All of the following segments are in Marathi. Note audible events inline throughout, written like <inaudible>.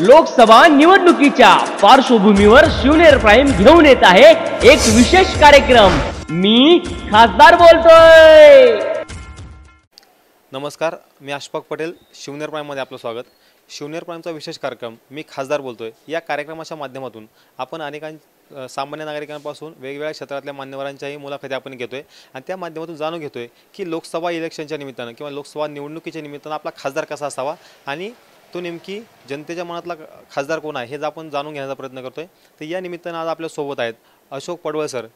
लोकसभा निवडणुकीच्या पार्श्वभूमीवर शिवनेर प्राईम घेऊन येत आहे एक विशेष कार्यक्रम. मी खासदार बोलतोय. नमस्कार मी अशफाक पटेल शिवनेर प्राईममध्ये आपलं स्वागत. शिवनेर प्राईमचा विशेष कार्यक्रम मी खासदार बोलतोय. या कार्यक्रमाच्या माध्यमातून आपण अनेकां सामान्य नागरिकांपासून वेगवेगळ्या क्षेत्रातल्या मान्यवरांच्याही मुलाखती आपण घेतोय. आणि त्या माध्यमातून जाणून घेतोय की लोकसभा इलेक्शनच्या निमित्तानं किंवा लोकसभा निवडणुकीच्या निमित्तानं आपला खासदार कसा असावा आणि तो नेमकी जनतेच्या मनातला खासदार कोण आहे हे आपण जाणून घेण्याचा प्रयत्न करतोय. तर या निमित्तानं आज आपल्यासोबत आहेत अशोक पडवळ सर.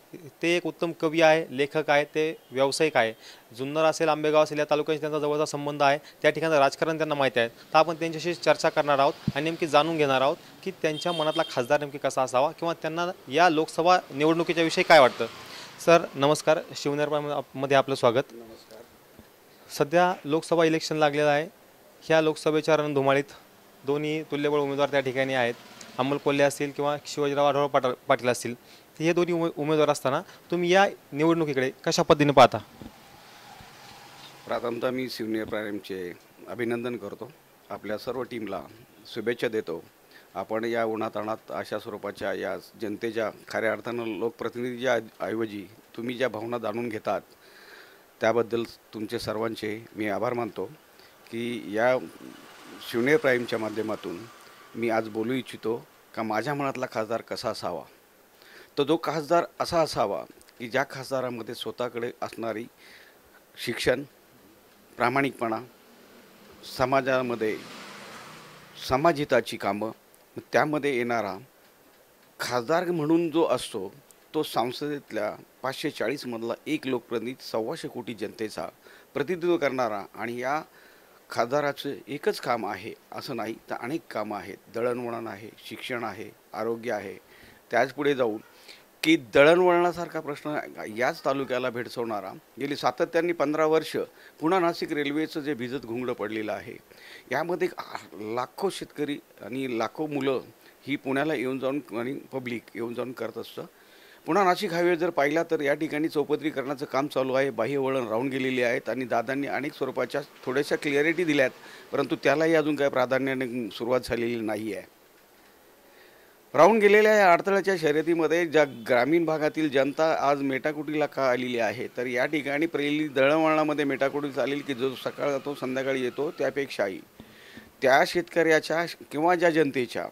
ते एक उत्तम कवी आहे लेखक आहे ते व्यावसायिक आहे. जुन्नर असेल आंबेगाव असेल या तालुक्याशी त्यांचा जवळचा संबंध आहे. त्या ठिकाणचं राजकारण त्यांना माहिती आहे. तर आपण त्यांच्याशी चर्चा करणार आहोत आणि नेमकी जाणून घेणार आहोत की त्यांच्या मनातला खासदार नेमकी कसा असावा किंवा त्यांना या लोकसभा निवडणुकीच्या विषयी काय वाटतं? सर नमस्कार. शिवनेरमध्ये आपलं स्वागत. सध्या लोकसभा इलेक्शन लागलेलं आहे. ह्या लोकसभेच्या रणधुमाळीत दोन्ही तुल्यबळ उमेदवार त्या ठिकाणी आहेत. अमोल कोल्हे असतील किंवा शिवाजीराव आढाव पाटा पाटील असतील. हे दोन्ही उमे उमेदवार असताना तुम्ही या निवडणुकीकडे कशा पद्धतीने पाहता? प्रथमतः मी सिनियर प्रायमचे अभिनंदन करतो. आपल्या सर्व टीमला शुभेच्छा देतो. आपण या उन्हाताणात अशा स्वरूपाच्या या जनतेच्या खऱ्या अर्थानं लोकप्रतिनिधीच्या ऐवजी तुम्ही ज्या भावना जाणून घेतात त्याबद्दल तुमचे सर्वांचे मी आभार मानतो. की या शिवनेर प्राईमच्या माध्यमातून मी आज बोलू इच्छितो का माझ्या मनातला खासदार कसा असावा? तर जो खासदार असा असावा की ज्या खासदारामध्ये स्वतःकडे असणारी शिक्षण प्रामाणिकपणा समाजामध्ये समाजहिताची कामं त्यामध्ये येणारा खासदार म्हणून जो असतो तो संसदेतल्या पाचशे चाळीसमधला एक लोकप्रतिनिधी सव्वाशे कोटी जनतेचा प्रतिनिधित्व करणारा आणि या खासदाराचं एकच काम आहे असं नाही तर अनेक कामं आहेत. दळणवळण आहे शिक्षण आहे आरोग्य आहे. त्याच पुढे जाऊन की दळणवळणासारखा प्रश्न याच तालुक्याला भेडसवणारा गेली सातत्याने पंधरा वर्ष पुन्हा नाशिक रेल्वेचं जे भिजत घुंगडं पडलेलं आहे यामध्ये लाखो शेतकरी आणि लाखो मुलं ही पुण्याला येऊन जाऊन आणि पब्लिक येऊन जाऊन करत असतं. पुन्हा नाशिक हायवे जर पाहिला तर या ठिकाणी चौपदरीकरणाचं काम चालू आहे. बाह्य वळण राहून गेलेली आहेत आणि दादांनी अनेक स्वरूपाच्या थोड्याशा क्लिअरिटी दिल्यात परंतु त्यालाही अजून काय प्राधान्याने सुरुवात झालेली नाही आहे. राहून गेलेल्या या अडथळ्याच्या शर्यतीमध्ये ज्या ग्रामीण भागातील जनता आज मेटाकुटीला का आलेली आहे तर या ठिकाणी पहिली दळणवळणामध्ये मेटाकुटी चालेल की जो सकाळ जातो संध्याकाळी येतो त्यापेक्षाही. त्या शेतकऱ्याच्या किंवा ज्या जनतेच्या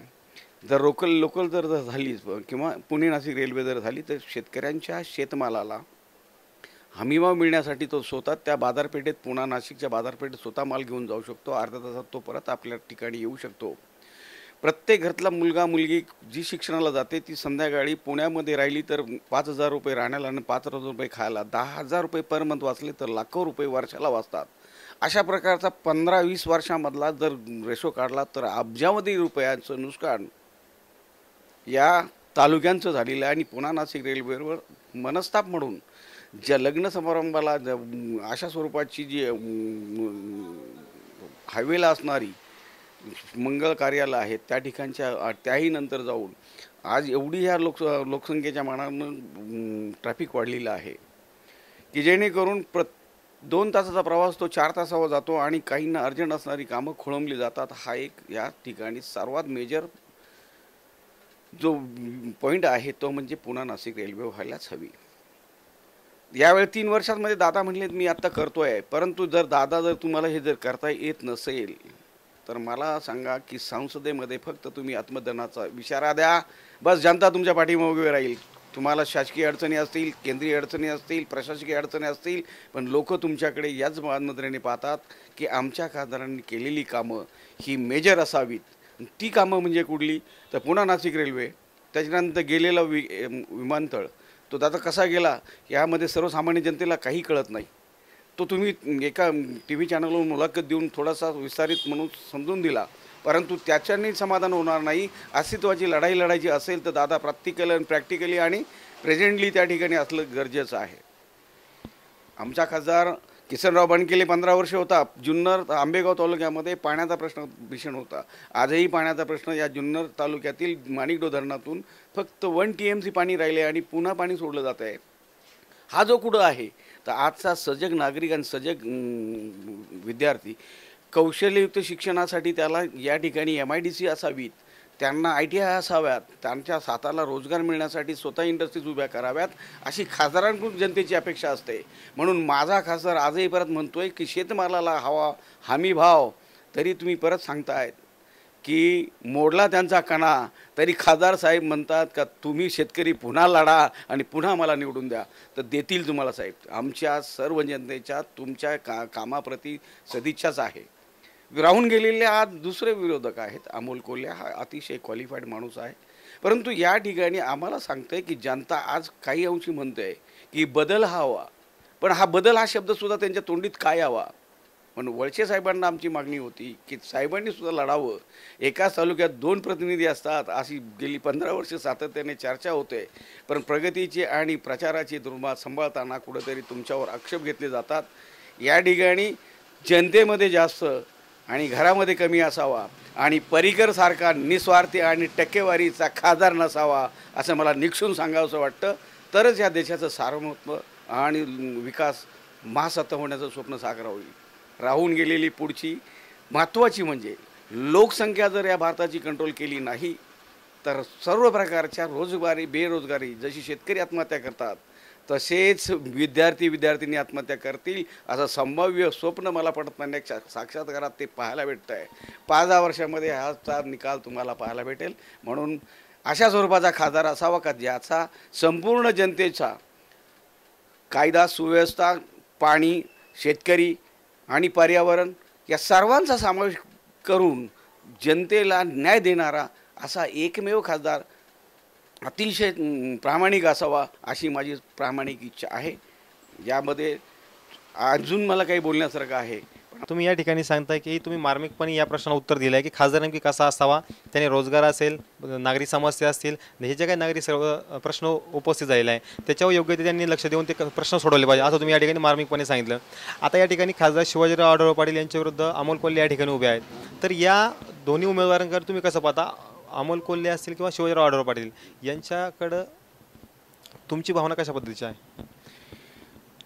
जर लोकल लोकल जर जर झालीच किंवा पुणे नाशिक रेल्वे जर झाली तर शेतकऱ्यांच्या शेतमालाला हमीभाव मिळण्यासाठी तो स्वतः त्या बाजारपेठेत पुणा नाशिकच्या बाजारपेठेत स्वतः माल घेऊन जाऊ शकतो. अर्धा तासात तो परत आपल्या ठिकाणी येऊ शकतो. प्रत्येक घरातला मुलगा मुलगी जी शिक्षणाला जाते ती संध्याकाळी पुण्यामध्ये राहिली तर पाच हजार रुपये राहण्याला आणि पाच हजार रुपये खायला दहा हजार रुपये पर मंथ वाचले तर लाखो रुपये वर्षाला वाचतात. अशा प्रकारचा पंधरा वीस वर्षामधला जर रेशो काढला तर अब्जावधी रुपयाचं नुकसान या तालुक्यांचं झालेलं आहे आणि पुन्हा नाशिक रेल्वेवर मनस्ताप म्हणून ज्या लग्न समारंभाला ज- अशा स्वरूपाची जी हायवेला असणारी मंगळ कार्यालय आहेत त्या ठिकाणच्या त्याही नंतर जाऊन आज एवढी ह्या लोक लोकसंख्येच्या मानानं ट्रॅफिक वाढलेलं आहे की जेणेकरून प्र दोन तासाचा प्रवास तो चार तासावर जातो आणि काहींना अर्जंट असणारी कामं खोळंबली जातात. हा एक या ठिकाणी सर्वात मेजर जो पॉईंट आहे तो म्हणजे पुन्हा नाशिक रेल्वे व्हायलाच हवी. यावेळी तीन वर्षांमध्ये दादा म्हणले मी आत्ता करतो आहे परंतु जर दादा जर तुम्हाला हे जर करता येत नसेल तर मला सांगा की संसदेमध्ये फक्त तुम्ही आत्मदनाचा इशारा द्या. बस जनता तुमच्या पाठीमागे उभी राहील. तुम्हाला शासकीय अडचणी असतील केंद्रीय अडचणी असतील प्रशासकीय अडचणी असतील पण लोक तुमच्याकडे याच नजरेने पाहतात की आमच्या खासदारांनी केलेली कामं ही मेजर असावीत. ती कामं म्हणजे कुठली? तर पुन्हा नाशिक रेल्वे त्याच्यानंतर गेलेला वि विमानतळ तो दादा कसा गेला? यामध्ये सर्वसामान्य जनतेला काही कळत नाही. तो तुम्ही एका टी व्ही चॅनलवर मुलाखत देऊन थोडासा विस्तारित म्हणून समजून दिला. परंतु त्याच्याने समाधान होणार नाही. अस्तित्वाची लढाई लढायची असेल तर दादा प्रॅक्टिकल आणि प्रॅक्टिकली आणि प्रेझेंटली त्या ठिकाणी असलं गरजेचं आहे. आमचा खासदार किसनराव बनकेले पंधरा वर्ष होता. जुन्नर आंबेगाव तालुक्यामध्ये पाण्याचा प्रश्न भीषण होता. आजही पाण्याचा प्रश्न या जुन्नर तालुक्यातील माणिकडो धरणातून फक्त वन टी एम सी पाणी राहिले आणि पुन्हा पाणी सोडलं जात आहे. हा जो कुठं आहे तर आजचा सजग नागरिक आणि सजग विद्यार्थी कौशल्ययुक्त शिक्षणासाठी त्याला या ठिकाणी एम आय डी सी असावीत. त्यांना आय टी आय असाव्यात. त्यांच्या साताला रोजगार मिळण्यासाठी स्वतः इंडस्ट्रीज उभ्या कराव्यात अशी खासदारांकडून जनतेची अपेक्षा असते. म्हणून माझा खासदार आजही परत म्हणतो आहे की शेतमालाला हवा हमी भाव तरी तुम्ही परत सांगतायत की मोडला त्यांचा कणा तरी खासदार साहेब म्हणतात का तुम्ही शेतकरी पुन्हा लढा आणि पुन्हा मला निवडून द्या. तर देतील तुम्हाला साहेब. आमच्या सर्व जनतेच्या तुमच्या का कामाप्रती सदिच्छाच आहे. राहून गेलेले आज दुसरे विरोधक आहेत. अमोल कोल्हे हा अतिशय क्वालिफाईड माणूस आहे. परंतु या ठिकाणी आम्हाला सांगतंय की जनता आज काही अंशी म्हणते की बदल हा हवा. पण हा बदल हा शब्दसुद्धा त्यांच्या तोंडीत काय हवा पण वळसे साहेबांना आमची मागणी होती की साहेबांनी सुद्धा लढावं. एकाच तालुक्यात दोन प्रतिनिधी असतात. अशी गेली पंधरा वर्ष सातत्याने चर्चा होते. पण प्रगतीची आणि प्रचाराची दुर्मा सांभाळताना कुठेतरी तुमच्यावर आक्षेप घेतले जातात. या ठिकाणी जनतेमध्ये जास्त आणि घरामध्ये कमी असावा आणि परिकर सारखा निस्वार्थी आणि टक्केवारीचा खासदार नसावा असं मला निक्षून सांगावंसं वाटतं. तरच या देशाचं सार्वमत्व आणि विकास महासत्ता होण्याचं स्वप्न साकार होईल. राहून गेलेली पुढची महत्त्वाची म्हणजे लोकसंख्या जर या भारताची कंट्रोल केली नाही तर सर्व प्रकारच्या रोजगारी बेरोजगारी जशी शेतकरी आत्महत्या करतात तसेच विद्यार्थी विद्यार्थिनी आत्महत्या करतील असं संभाव्य स्वप्न मला पडत नाही. साक्षात्कारात ते पाहायला भेटतं आहे पाच दहा वर्षामध्ये हाचा निकाल तुम्हाला पाहायला भेटेल. म्हणून अशा स्वरूपाचा खासदार असावा का? ज्याचा संपूर्ण जनतेचा कायदा सुव्यवस्था पाणी शेतकरी आणि पर्यावरण या सर्वांचा समावेश करून जनतेला न्याय देणारा असा एकमेव खासदार अतिशय प्रामाणिक असावा अशी माझी प्रामाणिक इच्छा आहे. यामध्ये अजून मला काही बोलण्यासारखं आहे. तुम्ही या ठिकाणी सांगताय की तुम्ही मार्मिकपणे या प्रश्नाला उत्तर दिलं आहे की खासदार नेमकी कसा असावा त्याने रोजगार असेल नागरी समस्या असतील हे जे काही नागरी सर्व प्रश्न उपस्थित झालेला आहे त्याच्यावर योग्य ते त्यांनी लक्ष देऊन ते प्रश्न सोडवले पाहिजे असं तुम्ही या ठिकाणी मार्मिकपणे सांगितलं. आता या ठिकाणी खासदार शिवाजीराव आढळ पाटील यांच्या विरुद्ध अमोल कोल्हे या ठिकाणी उभे आहेत. तर या दोन्ही उमेदवारांकडे तुम्ही कसं पाहता? अमोल कोल्हे असतील किंवा शिवाजीराव आढळराव पाटील यांच्याकडं तुमची भावना कशा पद्धतीची आहे?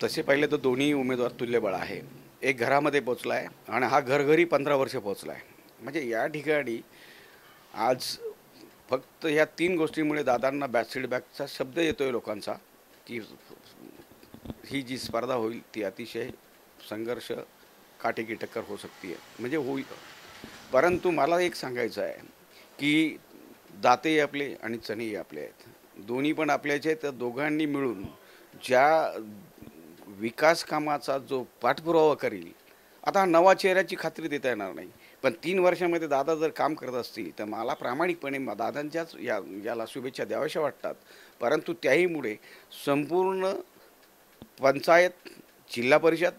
तसे पाहिले तर दोन्ही उमेदवार तुल्यबळ आहे. एक घरामध्ये पोचला आहे आणि हा घरघरी पंधरा वर्ष पोचला आहे म्हणजे या ठिकाणी आज फक्त या तीन गोष्टीमुळे दादांना बॅक फीडबॅकचा शब्द येतोय लोकांचा की ही जी स्पर्धा होईल ती अतिशय संघर्ष काटेकी टक्कर होऊ शकते म्हणजे होईल. परंतु मला एक सांगायचं आहे. की दातेही आपले आणि चणेही आपले आहेत. दोन्ही पण आपल्याचे आहेत तर दोघांनी मिळून ज्या विकास कामाचा जो पाठपुरावा करील आता नवा चेहऱ्याची खात्री देता येणार नाही. पण तीन वर्षामध्ये दादा जर काम करत असतील तर मला प्रामाणिकपणे दादांच्याच या याला शुभेच्छा द्याव्याशा वाटतात. परंतु त्याहीमुळे संपूर्ण पंचायत जिल्हा परिषद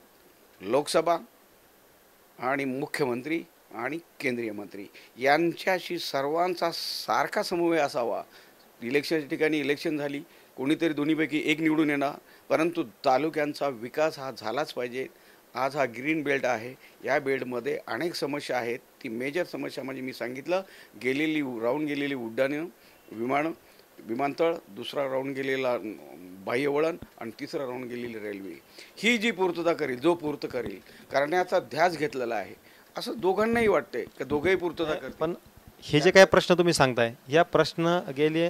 लोकसभा आणि मुख्यमंत्री आणि केंद्रीय मंत्री. यांच्याशी सर्वांचा सारखा समन्वय असावा. इलेक्शनच्या ठिकाणी इलेक्शन झाली. कोणीतरी दोन्हीपैकी एक निवडून येणार. परंतु तालुक्यांचा विकास हा झालाच पाहिजे. आज हा ग्रीन बेल्ट आहे. या बेल्टमध्ये अनेक समस्या आहेत. ती मेजर समस्या म्हणजे मी सांगितलं. गेलेली राहून गेलेली उड्डाणं विमानं विमानतळ दुसरा राहून गेलेला बाह्यवळण आणि तिसरा राहून गेलेली रेल्वे ही जी पूर्तता करेल जो पूर्त करेल करण्याचा ध्यास घेतलेला आहे. असं दोघांनाही वाटतंय की दोघंही पूर्तता पण हे जे काही प्रश्न तुम्ही सांगताय या प्रश्न गेले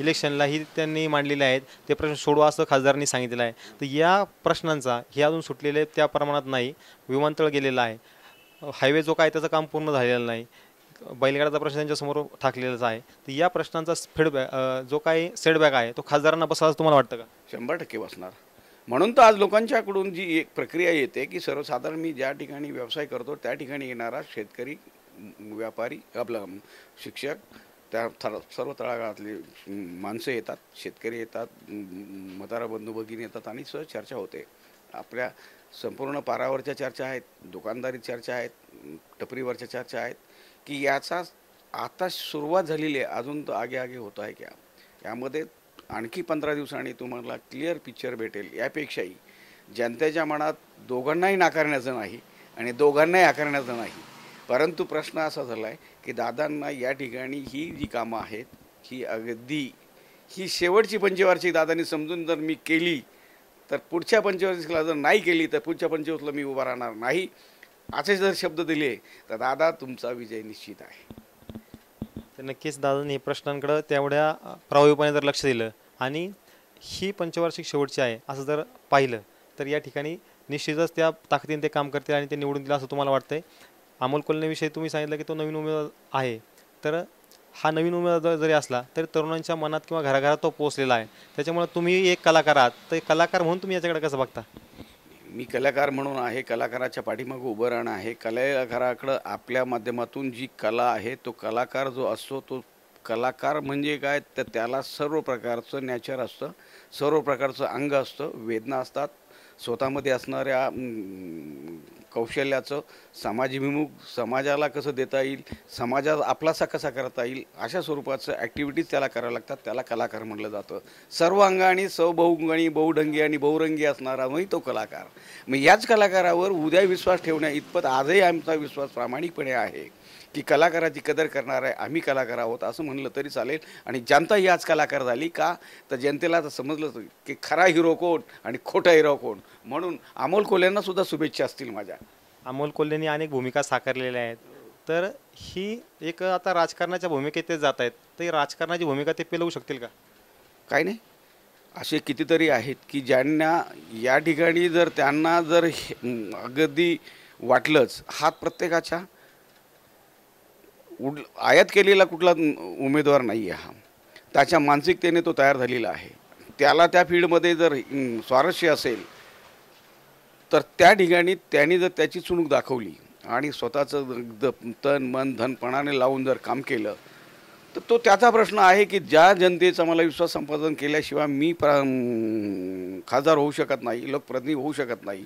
इलेक्शनला ही त्यांनी मांडलेले आहेत. ते प्रश्न सोडवा असं खासदारांनी सांगितलेलं आहे. तर या प्रश्नांचा हे अजून सुटलेले त्या प्रमाणात नाही. विमानतळ गेलेलं आहे. हायवे जो काय त्याचं काम पूर्ण झालेलं नाही. बैलगाड्याचा प्रश्न त्यांच्यासमोर ठाकलेलाच आहे. तर या प्रश्नांचा फीडबॅक जो काही सेटबॅक आहे तो खासदारांना बसा असं तुम्हाला वाटतं का? शंभर टक्के बसणार. म्हणून तर आज लोकांच्याकडून जी एक प्रक्रिया येते की सर्वसाधारण मी ज्या ठिकाणी व्यवसाय करतो त्या ठिकाणी येणारा शेतकरी व्यापारी आपला शिक्षक त्या थर सर्व तळागाळातले माणसं येतात शेतकरी येतात मतारा बंधू भगिनी येतात आणि सहज चर्चा होते. आपल्या संपूर्ण पारावरच्या चर्चा आहेत दुकानदारी चर्चा आहेत टपरीवरच्या चर्चा आहेत की याचा आता सुरुवात झालेली आहे अजून तर आगे आगे होत आहे क्या. यामध्ये आणखी पंधरा दिवसांनी तुम्हाला क्लिअर पिक्चर भेटेल. यापेक्षाही जनतेच्या मनात दोघांनाही नाकारण्याचं नाही आणि दोघांनाही आकारण्याचं नाही. परंतु प्रश्न असा झाला आहे की दादांना या ठिकाणी ही जी कामं आहेत ही अगदी ही शेवटची पंचवार्षिक दादांनी समजून जर मी केली तर पुढच्या पंचवार्षिकला जर नाही केली तर पुढच्या पंचवार्षिकला मी उभा राहणार नाही. असे जर शब्द दिले तर दादा तुमचा विजय निश्चित आहे. तर नक्कीच दादांनी प्रश्नांकडं तेवढ्या प्रभावीपणे जर लक्ष दिलं आणि ही पंचवार्षिक शेवटची आहे असं जर पाहिलं तर या ठिकाणी निश्चितच त्या ताकदीने ते काम करतील आणि ते निवडून दिलं असं तुम्हाला वाटतंय. अमोल कोल्हेविषयी तुम्ही सांगितलं की तो नवीन उमेदवार आहे. तर हा नवीन उमेदवार जरी असला तरी तरुणांच्या मनात किंवा घराघरात तो पोहोचलेला आहे. त्याच्यामुळे तुम्ही एक कलाकार आहात. तर कलाकार म्हणून तुम्ही याच्याकडे कसं बघता? मी कलाकार म्हणून आहे कलाकाराच्या पाठीमागं उभं राहणं आहे. कलाकाराकडं आपल्या माध्यमातून जी कला आहे तो कलाकार जो असतो तो कलाकार म्हणजे काय? तर त्याला सर्व प्रकारचं नॅचर असतं. सर्व प्रकारचं अंग असतं. वेदना असतात. स्वतःमध्ये असणाऱ्या कौशल्याचं समाजभिमुख समाजाला कसं देता येईल? समाजात आपलासा कसा करता येईल? अशा स्वरूपाचं ॲक्टिव्हिटीज त्याला कराव्या लागतात. त्याला कलाकार म्हटलं जातं. सर्व अंगाने सबहुंगणी बहुढंगी आणि बहुरंगी असणारा म्हणजे तो कलाकार. मग याच कलाकारावर उद्या विश्वास ठेवण्या इतपत आजही आमचा विश्वास प्रामाणिकपणे आहे. की कलाकाराची कदर करणार आहे आम्ही कलाकार आहोत असं म्हणलं तरी चालेल. आणि जनता ही आज कलाकार झाली का? तर जनतेला आता समजलं की खरा हिरो कोण आणि खोटा हिरो कोण? म्हणून अमोल कोल्यांना सुद्धा शुभेच्छा असतील माझ्या. अमोल कोल्हेंनी अनेक भूमिका साकारलेल्या आहेत. तर ही एक आता राजकारणाच्या भूमिकेत ते जात आहेत. तर राजकारणाची भूमिका ते पेलवू शकतील का? काय नाही. असे कितीतरी आहेत की ज्यांना या ठिकाणी जर त्यांना जर हे- अगदी वाटलंच हात प्रत्येकाच्या उड आयात केलेला कुठला उमेदवार नाही आहे हा. त्याच्या मानसिकतेने तो तयार झालेला आहे. त्याला त्या फील्डमध्ये जर स्वारस्य असेल तर त्या ठिकाणी त्यांनी जर त्याची चुणूक दाखवली आणि स्वतःचं द तन मन धनपणाने लावून जर काम केलं तर तो त्याचा प्रश्न आहे की ज्या जनतेचा मला विश्वास संपादन केल्याशिवाय मी प्र खासदार होऊ शकत नाही लोकप्रतिनिधी होऊ शकत नाही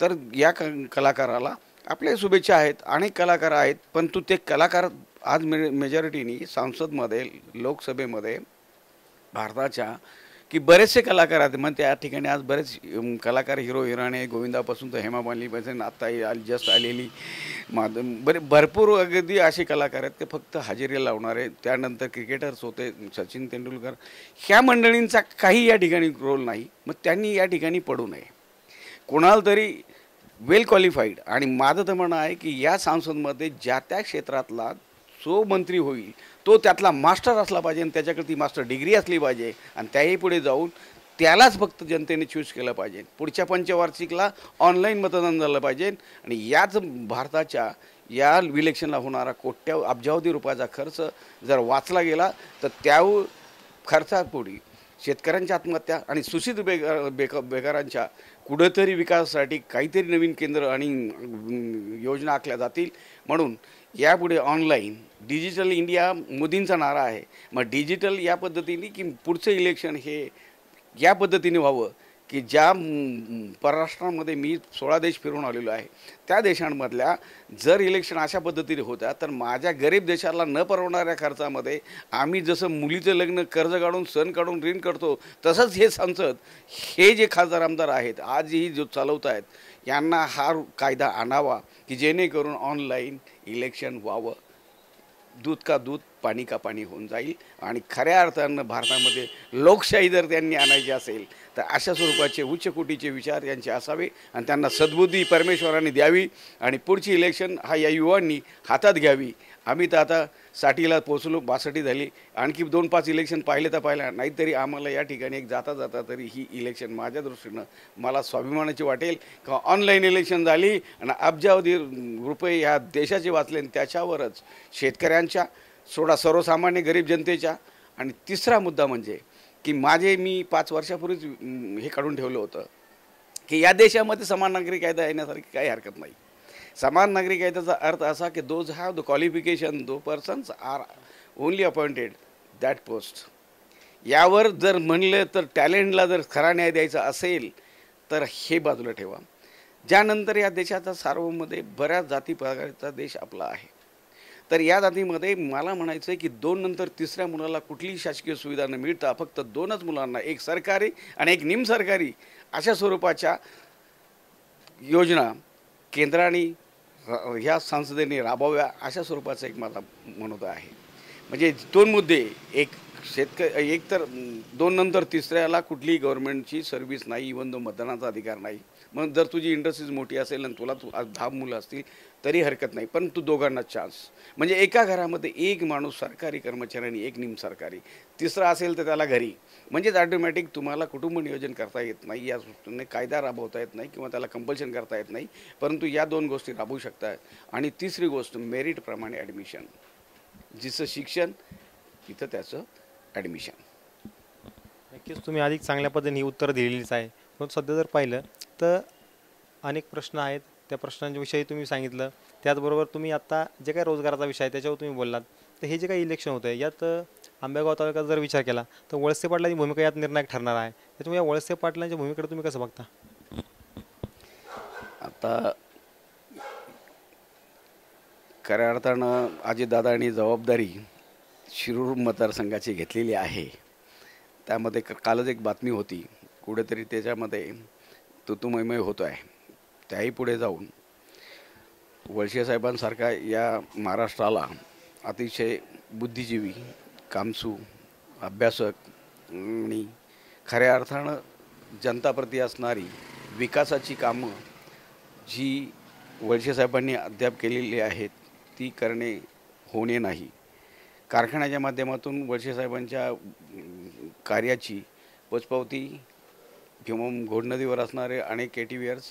तर या क कलाकाराला आपल्या शुभेच्छा आहेत अनेक कलाकार आहेत परंतु ते कलाकार आज मे मेजॉरिटीनी संसदमध्ये लोकसभेमध्ये भारताच्या की बरेचसे कलाकार आहेत. मग त्या ठिकाणी आज बरेच कलाकार हिरो हिराणे गोविंदापासून तर हेमा मालिनीपासून आत्ता जस्ट आलेली माध बरे भरपूर अगदी असे कलाकार आहेत. ते फक्त हजेरी लावणारे त्यानंतर क्रिकेटर्स होते सचिन तेंडुलकर. ह्या मंडळींचा काही या ठिकाणी रोल नाही. मग त्यांनी या ठिकाणी पडू नये. कोणाला तरी वेल क्वालिफाईड आणि माझं तर म्हणणं आहे की या सांसदमध्ये ज्या त्या क्षेत्रातला जो मंत्री होईल तो त्यातला मास्टर असला पाहिजे आणि त्याच्याकडे ती मास्टर डिग्री असली पाहिजे आणि त्याही पुढे जाऊन त्यालाच फक्त जनतेने चूज केलं पाहिजे. पुढच्या पंचवार्षिकला ऑनलाईन मतदान झालं पाहिजे आणि याच भारताच्या या इलेक्शनला होणारा कोट्या अब्जावधी रुपयाचा खर्च जर वाचला गेला तर त्या खर्चापुढी शेतकऱ्यांच्या आत्महत्या आणि सुशित बेकार बेक बेकारांच्या कुठंतरी विकासासाठी काहीतरी नवीन केंद्र आणि योजना आखल्या जातील. म्हणून यापुढे ऑनलाईन डिजिटल इंडिया मोदींचा नारा आहे. मग डिजिटल या पद्धतीने की पुढचं इलेक्शन हे या पद्धतीने व्हावं? की ज्या परराष्ट्रांमध्ये परराष्ट्रामध्ये मी सोळा देश फिरून आलेलो आहे त्या देशांमधल्या जर इलेक्शन अशा पद्धतीने होत्या तर माझ्या गरीब देशाला न परवडणाऱ्या खर्चामध्ये आम्ही जसं मुलीचं लग्न कर्ज काढून सण काढून ऋण करतो तसंच हे संसद हे जे खासदार आमदार आहेत आजही जो चालवत आहेत यांना हा कायदा आणावा की जेणेकरून ऑनलाईन इलेक्शन व्हावं. दूध का दूध पाणी का पाणी होऊन जाईल. आणि खऱ्या अर्थानं भारतामध्ये लोकशाही जर त्यांनी आणायची असेल तर अशा स्वरूपाचे उच्च कोटीचे विचार यांचे असावे आणि त्यांना सद्बुद्धी परमेश्वराने द्यावी आणि पुढची इलेक्शन हा या युवांनी हातात घ्यावी. आम्ही तर आता साठीला पोचलो बासठी झाली. आणखी दोन पाच इलेक्शन पाहिले तर पाहिलं. नाहीतरी आम्हाला या ठिकाणी एक जाता जाता तरी ही इलेक्शन माझ्या दृष्टीनं मला स्वाभिमानाची वाटेल. का ऑनलाईन इलेक्शन झाली आणि अब्जावधी रुपये ह्या देशाचे वाचले आणि त्याच्यावरच शेतकऱ्यांच्या सोडा सर्वसामान्य गरीब जनतेच्या आणि तिसरा मुद्दा म्हणजे की माझे मी पाच वर्षापूर्वीच हे काढून ठेवलं होतं. की या देशामध्ये समान नागरी कायदा येण्यासारखी काही हरकत नाही. समान नागरी कायद्याचा अर्थ असा की those have the qualification those persons are only appointed that post यावर जर म्हणलं तर टॅलेंटला जर खरा न्याय द्यायचा असेल तर हे बाजूला ठेवा. ज्यानंतर या देशाचा सार्वमध्ये बऱ्याच जाती प्रकारचा देश आपला आहे. तर या जातीमध्ये मला म्हणायचं आहे की दोन नंतर तिसऱ्या मुलाला कुठलीही शासकीय सुविधा न मिळता फक्त दोनच मुलांना एक सरकारी आणि एक निमसरकारी अशा स्वरूपाच्या योजना केंद्राने ह्या संसदेने राबवाव्या अशा स्वरूपाचा एक माझा म्हणत आहे. म्हणजे दोन मुद्दे एक शेतक एक तर दोन नंतर तिसऱ्याला कुठलीही गव्हर्नमेंटची सर्व्हिस नाही इवन तो मतदानाचा अधिकार नाही. मग जर तुझी इंडस्ट्रीज मोठी असेल आणि तुला तू आज दहा मुलं असतील तरी हरकत नाही परंतु दोघांना चान्स म्हणजे एका घरामध्ये एक माणूस सरकारी कर्मचारी आणि एक निम सरकारी. तिसरा असेल तर त्याला घरी. म्हणजेच ऑटोमॅटिक तुम्हाला कुटुंब नियोजन करता येत नाही या दृष्टीने कायदा राबवता येत नाही किंवा त्याला कंपल्शन करता येत नाही परंतु या दोन गोष्टी राबवू शकतात. आणि तिसरी गोष्ट मेरिटप्रमाणे ॲडमिशन जिचं शिक्षण तिथं त्याचं ॲडमिशन नक्कीच तुम्ही अधिक चांगल्या पद्धतीने ही उत्तर दिलेलीच आहे. पण सध्या जर पाहिलं तर अनेक प्रश्न आहेत. त्या प्रश्नांच्या विषयी तुम्ही सांगितलं. त्याचबरोबर तुम्ही आत्ता जे काही रोजगाराचा विषय आहे त्याच्यावर तुम्ही बोललात. तर हे जे काही इलेक्शन होतं आहे यात आंबेगाव तालुक्यात जर विचार केला तर वळसे पाटलांची भूमिका यात निर्णायक ठरणार आहे. त्याच्यामुळे या वळसे पाटलांच्या भूमिकेकडे तुम्ही कसं बघता? आता खऱ्या अर्थानं अजितदादांनी जबाबदारी शिरूर मतदारसंघाची घेतलेली आहे. त्यामध्ये क- कालच एक बातमी होती. कुठेतरी त्याच्यामध्ये तुतुमयमय होतो आहे त्याही पुढे जाऊन वळसे साहेबांसारखा या महाराष्ट्राला अतिशय बुद्धिजीवी कामसू अभ्यासक आणि खऱ्या अर्थानं जनताप्रती असणारी विकासाची कामं जी वळसे साहेबांनी अद्याप केलेली आहेत ती करणे होणे नाही. कारखान्याच्या माध्यमातून वळसे साहेबांच्या कार्याची पचपावती किंवा घोडनदीवर असणारे अनेक के टी व्हीअर्स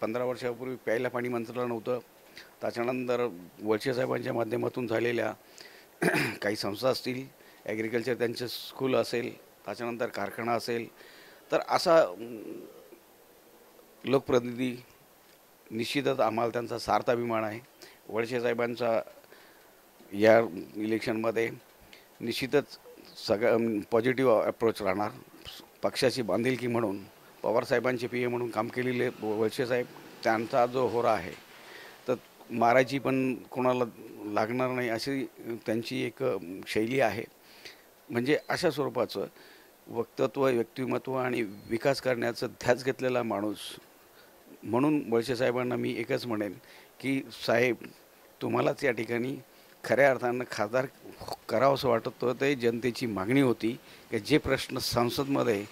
पंधरा वर्षापूर्वी प्यायला पाणी मंत्रालय नव्हतं. त्याच्यानंतर वळसे साहेबांच्या माध्यमातून झालेल्या <clears throat> काही संस्था असतील ॲग्रिकल्चर त्यांचे स्कूल असेल त्याच्यानंतर कारखाना असेल तर असा लोकप्रतिनिधी निश्चितच आम्हाला त्यांचा सार्थ अभिमान आहे. वळसे साहेबांचा या इलेक्शनमध्ये निश्चितच सगळं पॉझिटिव्ह अप्रोच राहणार. पक्षाची बांधिलकी म्हणून पवारसाहेबांचे पी ए म्हणून काम केलेले वळसे साहेब त्यांचा जो होरा आहे तर मारायची पण कोणाला लागणार नाही अशी त्यांची एक शैली आहे. म्हणजे अशा स्वरूपाचं वक्तत्व व्यक्तिमत्व आणि विकास करण्याचं ध्यास घेतलेला माणूस म्हणून वळसे साहेबांना मी एकच म्हणेन की साहेब तुम्हालाच या ठिकाणी खऱ्या अर्थानं खासदार करावंसं वाटत होतं. ते जनतेची मागणी होती की जे प्रश्न संसदमध्ये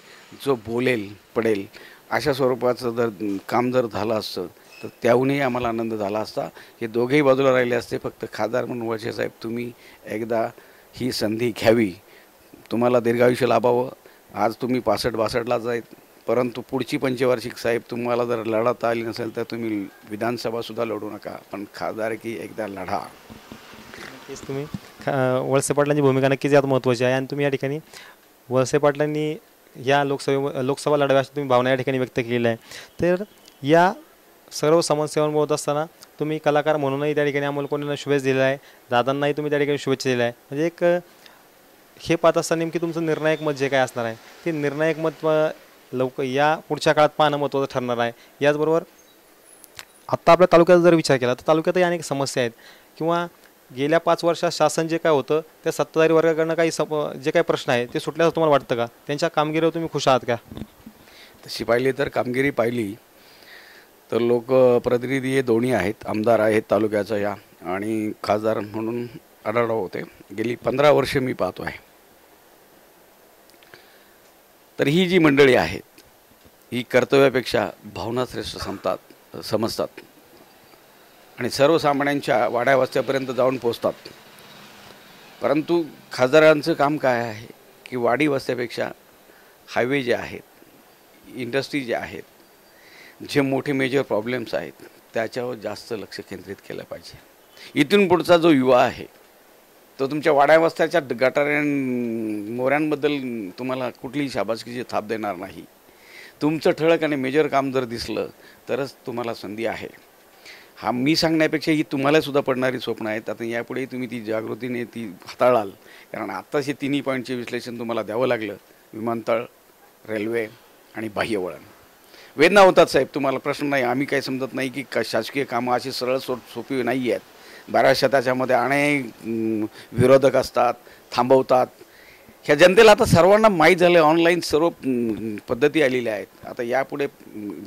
जो बोलेल पडेल अशा स्वरूपाचं जर काम जर झालं असतं तर त्याहूनही आम्हाला आनंद झाला असता. हे दोघेही बाजूला राहिले असते. फक्त खासदार म्हणून वळसे साहेब तुम्ही एकदा ही संधी घ्यावी. तुम्हाला दीर्घायुष्य लाभावं. आज तुम्ही पासष्ट बासष्टला जाईल परंतु पुढची पंचवार्षिक साहेब तुम्हाला जर लढत आली नसेल तर तुम्ही विधानसभासुद्धा लढू नका. पण खासदारकी एकदा लढा. तेच तुम्ही ख- वळसे पाटलांची भूमिका नक्कीच यात महत्त्वाची आहे. आणि तुम्ही या ठिकाणी वळसे पाटलांनी या लोकसभे लोकसभा लढाव्या अशी तुम्ही भावना या ठिकाणी व्यक्त केलेली आहे. तर या सर्व समस्यांवर बोलत असताना तुम्ही कलाकार म्हणूनही त्या ठिकाणी अमोल कोणींना शुभेच्छा दिलेला आहे दादांनाही तुम्ही त्या ठिकाणी शुभेच्छा दिल्या आहे म्हणजे एक हे पाहत असताना नेमकी तुमचं निर्णायक मत जे काय असणार आहे ते निर्णायक मत लवकर या पुढच्या काळात पाहणं महत्त्वाचं ठरणार आहे. याचबरोबर आत्ता आपल्या तालुक्याचा जर विचार केला तर तालुक्यातही अनेक समस्या आहेत. किंवा गेल्या पाच वर्षात शासन जे काय होतं त्या सत्ताधारी वर्गाकडनं काही सप जे काही प्रश्न आहे ते सुटल्याचं तुम्हाला वाटतं का? त्यांच्या कामगिरीवर तुम्ही खुश आहात का? तशी पाहिली तर कामगिरी पाहिली. तर लोक प्रतिनिधी हे दोन्ही आहेत आमदार आहेत तालुक्याचा या आणि खासदार म्हणून आढळराव होते. गेली पंधरा वर्ष मी पाहतो आहे. तर ही जी मंडळी आहेत ही कर्तव्यापेक्षा भावना श्रेष्ठ समतात समजतात. आणि सर्वसामान्यांच्या वाड्या वस्त्यापर्यंत जाऊन पोचतात. परंतु खासदारांचं काम काय आहे? की वाडी वस्त्यापेक्षा हायवे जे आहेत इंडस्ट्री जे आहेत जे मोठे मेजर प्रॉब्लेम्स आहेत त्याच्यावर जास्त लक्ष केंद्रित केलं पाहिजे. इथून पुढचा जो युवा आहे तो तुमच्या वाड्या वस्त्याच्या गटाऱ्यां मोऱ्यांबद्दल तुम्हाला कुठलीही शाबासकीची थाप देणार नाही. तुमचं ठळक आणि मेजर काम जर दिसलं तरच तुम्हाला संधी आहे. हा मी सांगण्यापेक्षा ही तुम्हाला सुद्धा पडणारी स्वप्न आहेत. आता यापुढे तुम्ही ती जागृतीने ती हाताळाल. कारण आत्ताच हे तिन्ही पॉईंटचे विश्लेषण तुम्हाला द्यावं लागलं. विमानतळ रेल्वे आणि बाह्यवळण वेदना होतात साहेब तुम्हाला प्रश्न नाही. आम्ही काही समजत नाही की का शासकीय कामं अशी सरळ सो सोपी नाही आहेत. बऱ्याचशा त्याच्यामध्ये अनेक विरोधक असतात थांबवतात. ह्या जनतेला आता सर्वांना माहीत झालं ऑनलाईन सर्व पद्धती आलेल्या आहेत. आता यापुढे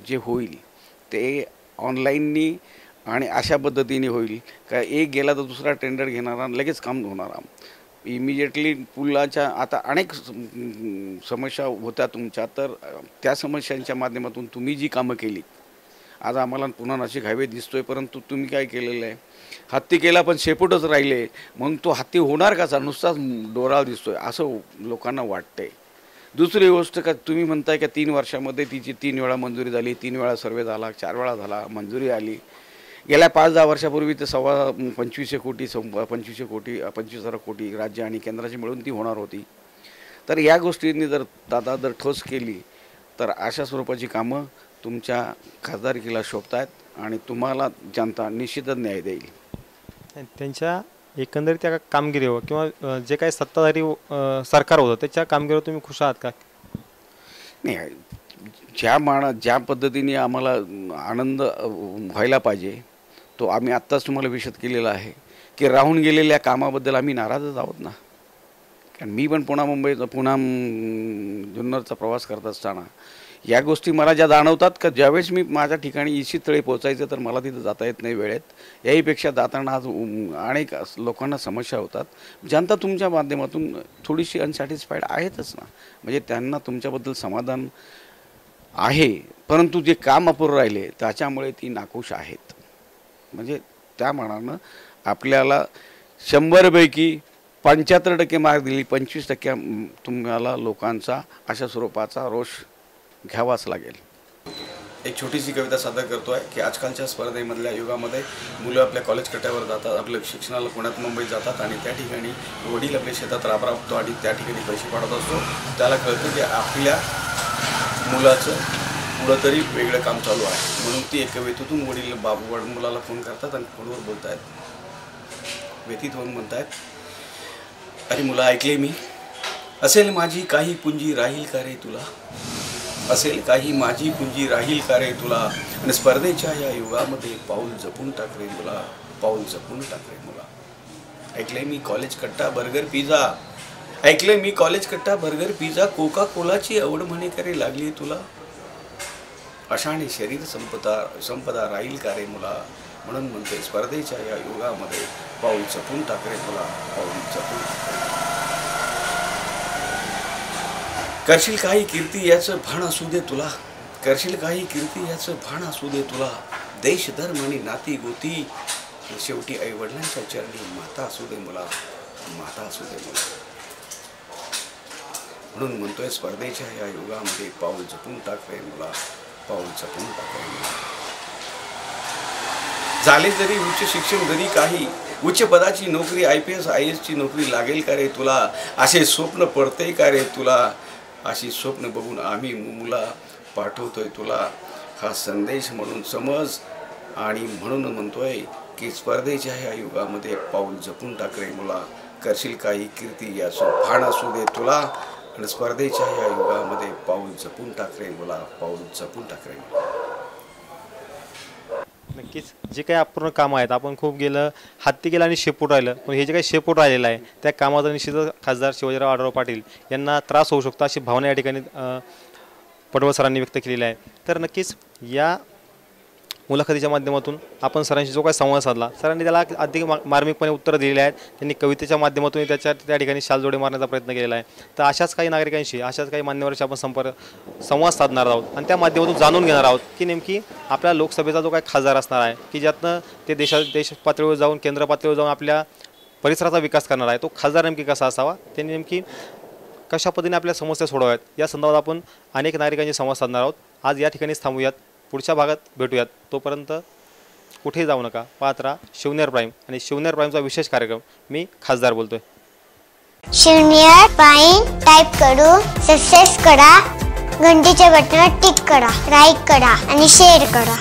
जे होईल ते ऑनलाईननी आणि अशा पद्धतीने होईल. का एक गेला तर दुसरा टेंडर घेणारा लगेच काम होणारा इमिजिएटली पुलाच्या आता अनेक स- समस्या होत्या तुमच्या तर त्या समस्यांच्या माध्यमातून तुम्ही जी कामं केली आज आम्हाला पुन्हा नाशिक हायवे आहे परंतु तुम्ही काय केलेलं आहे? हत्ती केला पण शेपूटच राहिले मग तो हत्ती होणार कसा? नुसताच डोळा दिसतोय असं लोकांना वाटतंय. दुसरी गोष्ट का तुम्ही म्हणताय का तीन वर्षामध्ये तिची तीन वेळा मंजुरी झाली तीन वेळा सर्वे झाला चार वेळा झाला मंजुरी आली गेल्या पाच दहा वर्षापूर्वी ते सव्वा पंचवीसशे कोटी सं पंचवीसशे कोटी पंचवीस हजार कोटी राज्य आणि केंद्राची मिळून ती होणार होती. तर या गोष्टींनी जर दादा जर ठोस केली तर अशा स्वरूपाची कामं तुमच्या खासदारकीला शोभत आहेत आणि तुम्हाला जनता निश्चितच न्याय देईल. त्यांच्या एकंदरीत त्या कामगिरीवर किंवा अ, जे काही सत्ताधारी सरकार होतं त्याच्या कामगिरीवर तुम्ही खुश आहात का? नाही ज्या माणा ज्या पद्धतीने आम्हाला आनंद व्हायला पाहिजे तो आम्ही आत्ताच तुम्हाला विशद केलेला आहे की राहून गेलेल्या कामाबद्दल आम्ही नाराजच आहोत ना. कारण मी पण पुणा मुंबईचा पुणा जुन्नरचा प्रवास करत असताना या गोष्टी मला ज्या जाणवतात का ज्यावेळेस मी माझ्या ठिकाणी इशित तळी पोचायचं तर मला तिथं जाता येत नाही वेळेत. याहीपेक्षा जाताना आज अनेक लोकांना समस्या होतात. जनता तुमच्या माध्यमातून थोडीशी अनसॅटिस्फाईड आहेतच ना. म्हणजे त्यांना तुमच्याबद्दल समाधान आहे परंतु जे काम अपुरं राहिले त्याच्यामुळे ती नाखुश आहेत. म्हणजे त्या मानानं आपल्याला शंभरपैकी पंच्याहत्तर टक्के मार्क दिली पंचवीस टक्के तुम्हाला लोकांचा अशा स्वरूपाचा रोष घ्यावाच लागेल. एक छोटीशी कविता सादर करतो आहे की आजकालच्या स्पर्धेमधल्या युगामध्ये मुलं आपल्या कॉलेज कट्ट्यावर जातात आपल्या शिक्षणाला पुण्यात मुंबईत जातात आणि त्या ठिकाणी वडील आपल्या शेतात राबराबतो आणि त्या ठिकाणी पैसे पाठवत असतो. त्याला कळतं की आपल्या मुलाचं पुढं तरी वेगळं काम चालू आहे. म्हणून ती एका कवितेतून वडील बाबू वड मुलाला फोन करतात आणि फोनवर बोलत आहेत व्यतीत होऊन म्हणतायत अरे मुला ऐकले मी. असेल माझी काही पुंजी राहील का रे तुला? असेल काही माझी पुंजी राहील का रे तुला? आणि स्पर्धेच्या या युगामध्ये पाऊल जपून टाक रे मुला पाऊल जपून टाक रे मुला. ऐकलंय मी कॉलेज कट्टा बर्गर पिझ्झा ऐकलंय मी कॉलेज कट्टा बर्गर पिझ्झा कोका कोलाची आवड म्हणे करे लागली तुला? अशाने शरीर संपदा संपदा राहील का रे मुला? म्हणून म्हणते स्पर्धेच्या या युगामध्ये पाऊल जपून टाकरे मुला पाऊल जपून करशील काही कीर्ती याचं भान असू दे तुला. करशील काही कीर्ती याचं भान असू दे तुला. देश धर्म आणि नाती गोती शेवटी आई वडिलांच्या चरणी माता असू दे मुला माता असू दे मुला. म्हणून म्हणतोय स्पर्धेच्या या युगामध्ये पाऊल जपून टाकले मुला. पाऊल जपून टाक झाले जरी उच्च शिक्षण जरी काही उच्च पदाची नोकरी आय पी एस आय एसची नोकरी लागेल का रे तुला? असे स्वप्न पडते का रे तुला? अशी स्वप्न बघून आम्ही मुला पाठवतोय तुला. हा संदेश म्हणून समज आणि म्हणून म्हणतोय की स्पर्धेच्या ह्या युगामध्ये पाऊल जपून टाक रे मुला. करशील काही कीर्ती? याचं भान असू दे तुला. आणि स्पर्धेच्या ह्या युगामध्ये पाऊल जपून टाक मला पाऊल जपून टाकरे नक्कीच. जे काही अपूर्ण कामं आहेत आपण खूप गेलं हत्ती गेलं आणि शेपूट राहिलं. पण हे जे काही शेपूट राहिलेलं आहे त्या कामाचा निश्चितच खासदार शिवाजीराव आढाव पाटील यांना त्रास होऊ शकतो अशी भावना या ठिकाणी पटवळ पडवळ सरांनी व्यक्त केलेली आहे. तर नक्कीच या मुलाखतीच्या माध्यमातून आपण सरांशी जो काही संवाद साधला सरांनी त्याला अधिक मा- मार्मिकपणे उत्तरं दिलेली आहेत. त्यांनी कवितेच्या माध्यमातून त्याच्या त्या ठिकाणी शालजोडे मारण्याचा प्रयत्न केलेला आहे. तर अशाच काही नागरिकांशी अशाच काही मान्यवरांशी आपण संपर्क संवाद साधणार आहोत आणि त्या माध्यमातून जाणून घेणार आहोत की नेमकी आपल्या लोकसभेचा जो काही खासदार असणार आहे की ज्यातनं ते देशा देश पातळीवर जाऊन केंद्र पातळीवर जाऊन आपल्या परिसराचा विकास करणार आहे तो खासदार नेमकी कसा असावा? त्यांनी नेमकी कशा पद्धतीने आपल्या समस्या सोडवाव्यात? या संदर्भात आपण अनेक नागरिकांशी संवाद साधणार आहोत. आज या ठिकाणीच थांबूयात. पुढच्या भागात भेटूयात. तोपर्यंत कुठेही जाऊ नका. पात्रा शिवनेर प्राईम. आणि शिवनेर प्राईमचा विशेष कार्यक्रम मी खासदार बोलतोय. शिवनेर प्राईम टाईप करून सक्सेस करा घंटीचे बटन टिक करा लाईक करा आणि शेअर करा.